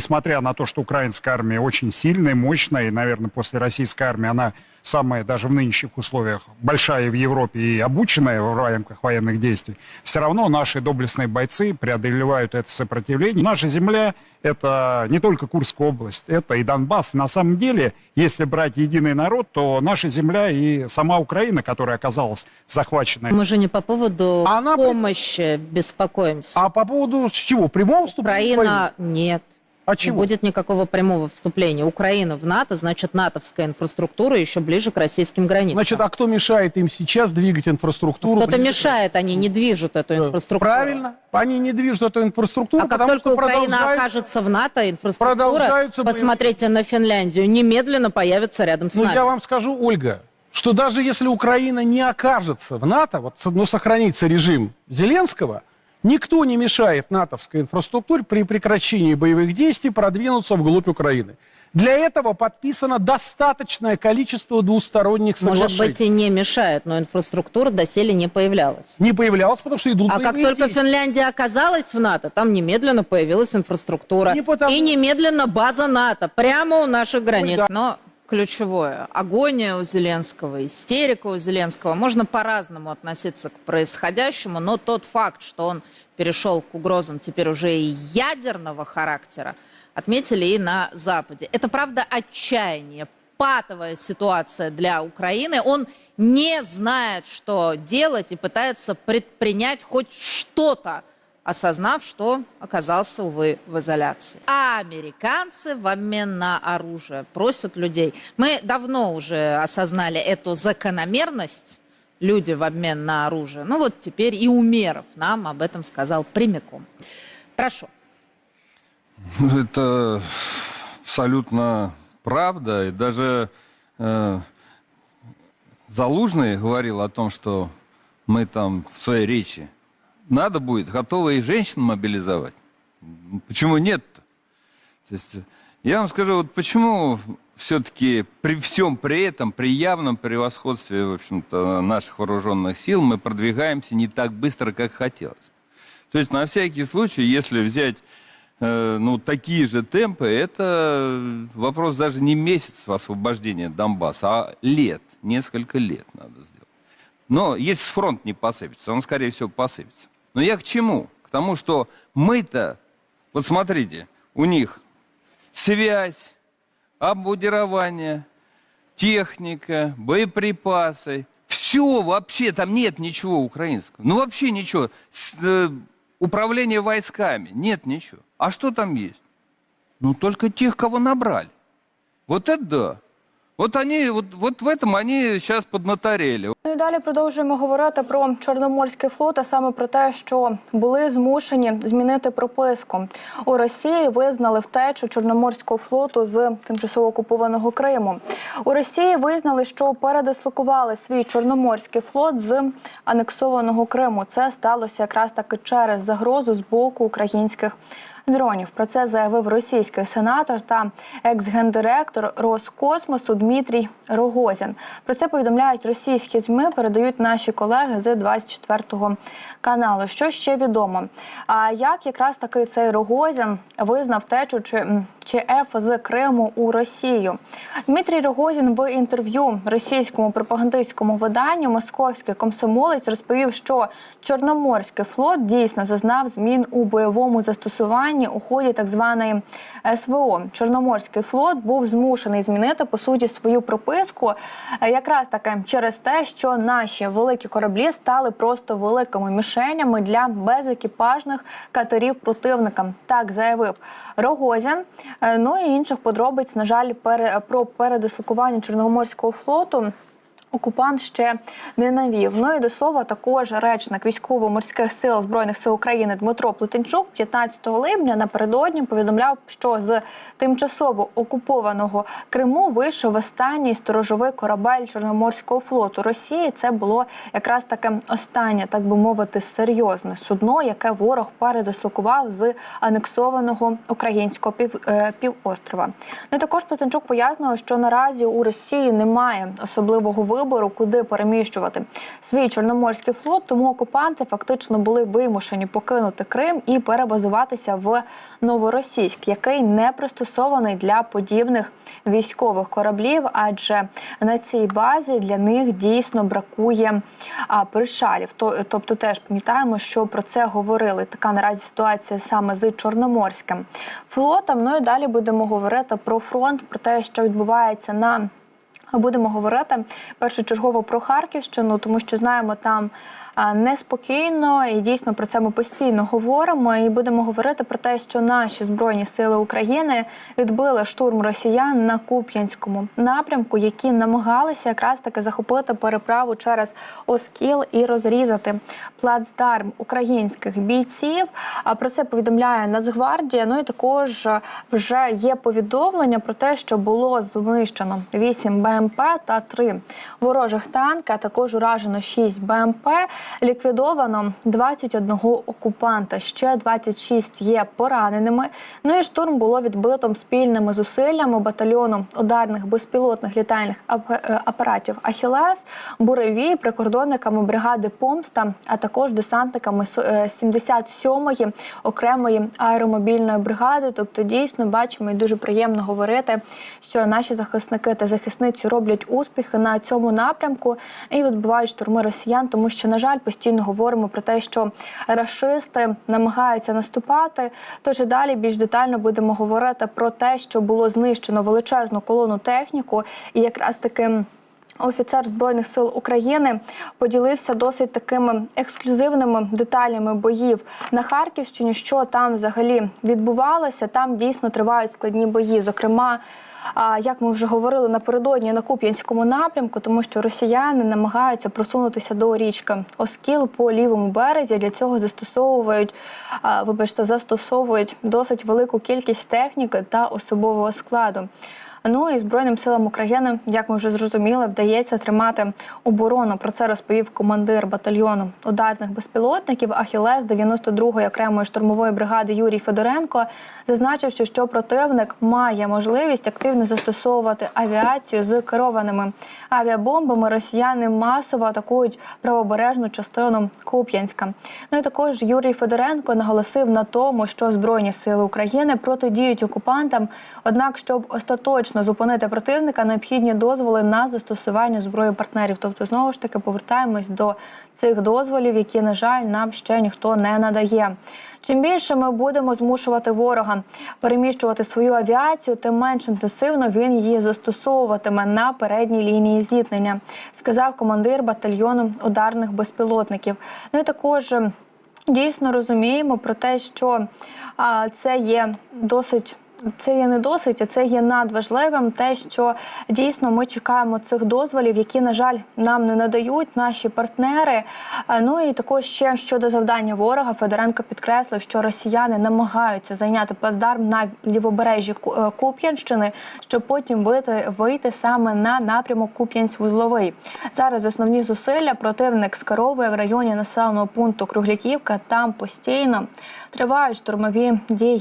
несмотря на то, что украинская армия очень сильная, мощная, и, наверное, после российской армии она самая даже в нынешних условиях большая в Европе и обученная в рамках военных действий, все равно наши доблестные бойцы преодолевают это сопротивление. Наша земля – это не только Курская область, это и Донбасс. На самом деле, если брать единый народ, то наша земля и сама Украина, которая оказалась захваченной Мы же не по поводу она помощи беспокоимся. А по поводу чего? Прямого вступления? Украина нет. А Не чего? будет никакого прямого вступления. Украина в НАТО, значит, натовская инфраструктура еще ближе к российским границам. Значит, а кто мешает им сейчас двигать инфраструктуру? Кто-то мешает, они не движут эту инфраструктуру. Правильно. Они не движут эту инфраструктуру, А как потому только что Украина окажется в НАТО, инфраструктура, посмотрите на Финляндию, немедленно появится рядом с Ну, нами. я вам скажу, Ольга, что даже если Украина не окажется в НАТО, вот, но сохранится режим Зеленского, никто не мешает натовской инфраструктуре при прекращении боевых действий продвинуться вглубь Украины. Для этого подписано достаточное количество двусторонних соглашений. Может быть, и не мешает, но инфраструктура доселе не появлялась. Не появлялось, потому что идут А как только действия. Финляндия оказалась в НАТО, там немедленно появилась инфраструктура. Не потому- И немедленно база НАТО, прямо у наших границ. Ольга. Но ключевое, агония у Зеленского, истерика у Зеленского. Можно по-разному относиться к происходящему, но тот факт, что он перешел к угрозам теперь уже и ядерного характера, отметили и на Западе. Это, правда, отчаяние, патовая ситуация для Украины. Он не знает, что делать и пытается предпринять хоть что-то, осознав, что оказался, увы, в изоляции. А американцы в обмен на оружие просят людей. Мы давно уже осознали эту закономерность, люди в обмен на оружие. Ну вот теперь и Умеров нам об этом сказал прямиком. Прошу. Ну, Это абсолютно правда. И даже э, Залужный говорил о том, что мы там в своей речи надо будет готовы и женщин мобилизовать. Почему нет-то? То есть, я вам скажу, вот почему все-таки при всем при этом, при явном превосходстве, в общем-то, наших вооруженных сил, мы продвигаемся не так быстро, как хотелось. То есть на всякий случай, если взять э, ну, такие же темпы, это вопрос даже не месяцев освобождения Донбасса, а лет, несколько лет надо сделать. Но если фронт не посыпется, он, скорее всего, посыпется. Но я к чему? К тому, что мы-то, вот смотрите, у них связь, обмундирование, техника, боеприпасы. Все вообще, там нет ничего украинского. Ну вообще ничего. С- э, управление войсками, нет ничего. А что там есть? Ну только тех, кого набрали. Вот это да. Вот они, вот, вот в этом они сейчас поднаторели. Ну і далі продовжуємо говорити про Чорноморський флот, а саме про те, що були змушені змінити прописку. У Росії визнали втечу Чорноморського флоту з тимчасово окупованого Криму. У Росії визнали, що передислокували свій Чорноморський флот з анексованого Криму. Це сталося якраз таки через загрозу з боку українських. Дронів про це заявив російський сенатор та екс-гендиректор Роскосмосу Дмитрій Рогозін. Про це повідомляють російські зми, передають наші колеги з 24 каналу. Що ще відомо? А як якраз таки цей Рогозін визнав течу чи ЧФ з Криму у Росію? Дмитрій Рогозін в інтерв'ю російському пропагандистському виданню Московський комсомолець розповів, що Чорноморський флот дійсно зазнав змін у бойовому застосуванні у ході так званої СВО. Чорноморський флот був змушений змінити по суті свою прописку, якраз таки через те, що наші великі кораблі стали просто великими мішенями для безекіпажних катерів противника. Так заявив Рогозін. Е, Ну і інших подробиць, на жаль, про передислокування Чорноморського флоту. Окупант ще не навів. Ну і до слова, також речник військово-морських сил збройних сил України Дмитро Плетенчук 15 липня напередодні повідомляв, що з тимчасово окупованого Криму вийшов останній сторожовий корабель Чорноморського флоту Росії. Це було якраз таке останнє, так би мовити, серйозне судно, яке ворог передислокував з анексованого українського пів, е, півострова. Ну і також Плетенчук пояснював, що наразі у Росії немає особливого вибору вибору, куди переміщувати свій чорноморський флот. Тому окупанти фактично були вимушені покинути Крим і перебазуватися в Новоросійськ, який не пристосований для подібних військових кораблів, адже на цій базі для них дійсно бракує а, причалів. Тобто, теж пам'ятаємо, що про це говорили. Така наразі ситуація саме з Чорноморським флотом. Ну і далі будемо говорити про фронт, про те, що відбувається на Будемо говорити першочергово про Харківщину, тому що знаємо там неспокійно і дійсно про це ми постійно говоримо. І будемо говорити про те, що наші збройні сили України відбили штурм росіян на Куп'янському напрямку, які намагалися якраз таки захопити переправу через Оскіл і розрізати плацдарм українських бійців. А про це повідомляє Нацгвардія. Ну і також вже є повідомлення про те, що було знищено 8 БМП та 3 ворожих танки, а також уражено 6 БМП. Ліквідовано 21 окупанта. Ще 26 є пораненими. Ну і штурм було відбито спільними зусиллями батальйону ударних безпілотних літальних е, апаратів Ахілес, буреві, прикордонниками бригади Помста, а також десантниками со- е, 77-ї окремої аеромобільної бригади. Тобто, дійсно бачимо і дуже приємно говорити, що наші захисники та захисниці роблять успіхи на цьому напрямку і відбувають штурми росіян, тому що, на жаль, постійно говоримо про те, що рашисти намагаються наступати. Тож і далі більш детально будемо говорити про те, що було знищено величезну колону техніку, і якраз таки. Офіцер збройних сил України поділився досить такими ексклюзивними деталями боїв на Харківщині. Що там взагалі відбувалося? Там дійсно тривають складні бої. Зокрема, як ми вже говорили напередодні на Куп'янському напрямку, тому що росіяни намагаються просунутися до річки Оскіл по лівому березі. Для цього застосовують, а, вибачте, застосовують досить велику кількість техніки та особового складу. Ну і Збройним силам України, як ми вже зрозуміли, вдається тримати оборону. Про це розповів командир батальйону ударних безпілотників Ахілес 92-ї окремої штурмової бригади Юрій Федоренко, зазначивши, що противник має можливість активно застосовувати авіацію з керованими авіабомбами. Росіяни масово атакують правобережну частину Куп'янська. Ну і також Юрій Федоренко наголосив на тому, що Збройні сили України протидіють окупантам. Однак, щоб остаточно зупинити противника, необхідні дозволи на застосування зброї партнерів. Тобто, знову ж таки, повертаємось до цих дозволів, які, на жаль, нам ще ніхто не надає. Чим більше ми будемо змушувати ворога переміщувати свою авіацію, тим менш інтенсивно він її застосовуватиме на передній лінії зіткнення, сказав командир батальйону ударних безпілотників. Ну і також е, дійсно розуміємо про те, що це є досить. Це є не досить, а це є надважливим. Те, що дійсно ми чекаємо цих дозволів, які на жаль нам не надають наші партнери. Ну і також ще щодо завдання ворога Федоренко підкреслив, що росіяни намагаються зайняти плацдарм на лівобережжі е, Куп'янщини, щоб потім вийти, вийти саме на напрямок Куп'янськ-Вузловий. Зараз основні зусилля противник скеровує в районі населеного пункту Кругляківка. Там постійно тривають штурмові дії.